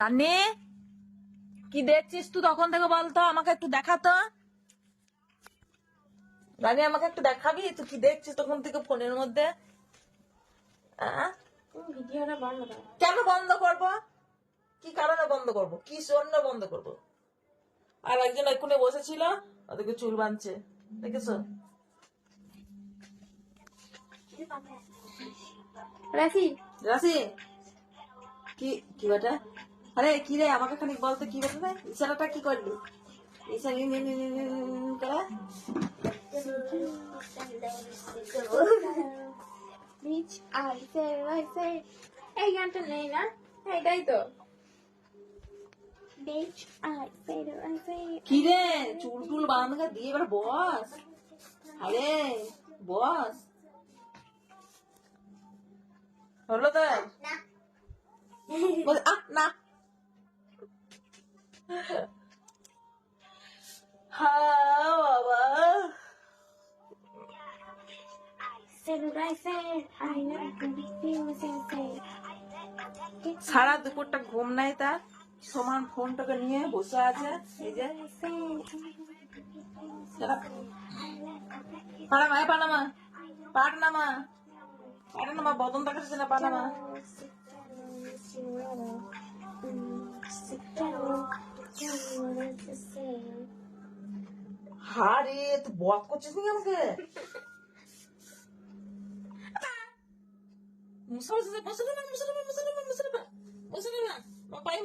রানী কি দেখছিস তুই তখন থেকে বলতো? আমাকে একটু দেখাতো। রানী আমাকে একটু দেখাবি? তুই কি দেখছিস তখন থেকে ফোনের মধ্যে? কেন বন্ধ করব? কি কারণে বন্ধ করব? কি জন্য বন্ধ করব? আর একজন এক্ষুনি বসেছিল ওদেরকে চুল বাঁধছে। দেখেছ? রাখি রাশি কি কি বেটা আরে কি রে আমাকে খানিক বলতো কি বেটা ইশারাটা কি করলি? ইশারা নি- নি- নি- নি- নি- নি- নি করে। বিচ আই সে আই সে এই গানটা নেই না? এটাই তো। বিচ আই সে আই সে কি রে চুল টুল বাঁধা দিয়ে এবার বস। আরে বস। হলো তো সারা দুপুরটা ঘুম নাই তার। সমান ফোনটাকে নিয়ে বসে আছে। এই যে। Panama Panama. পাটনামা। পাটনামা, বদন দেখাচ্ছে না পানামা। হারে তুই বক করছিস নাকি আমাকে? মুসলমান মুসলমান পাই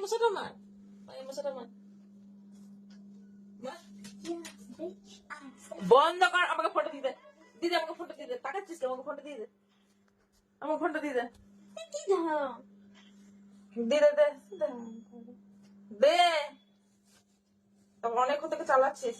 বন্ধ কর, আমাকে ফটো দিতে দিদি আমাকে ফটো দে। তাকাচ্ছিস আমাকে ফটো দে। আমাকে ফটো দিয়ে কি দে দে। দে। অনেক থেকে চালাচ্ছিস।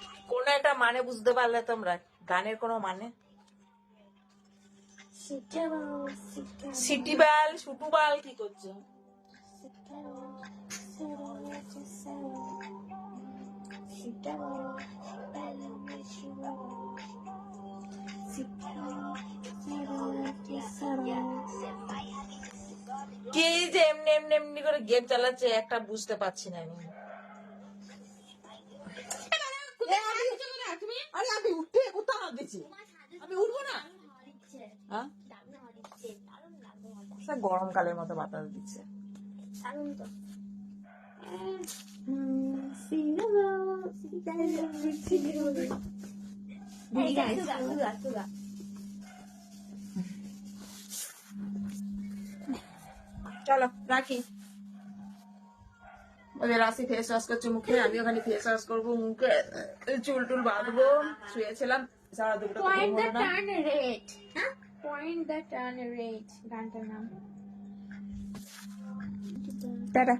কোন একটা মানে বুঝতে পারলে তোমরা। গানের কোনো মানে? সিটাবো সিটাবো সিটি বাল শুটু বাল কি করছ? কে যে এমনি এমনি এমনি করে গেম চালাচ্ছে একটা বুঝতে পারছি না আমি এ, আমি- আরে আমি উঠে কোথা হাত দিচ্ছি আমি উঠবো না হ্যাঁ সে গরমকালের মতো বাতাস দিচ্ছে। চলো রাখি। ওদের রাশি ফেস ওয়াশ করছে মুখে আমি ওখানে ফেস ওয়াশ করব মুখে। চুল টুল বাঁধবো শুয়েছিলাম সারা ঘুম দ্য হলো না turn rate point the turn rate গানটার নাম টাটা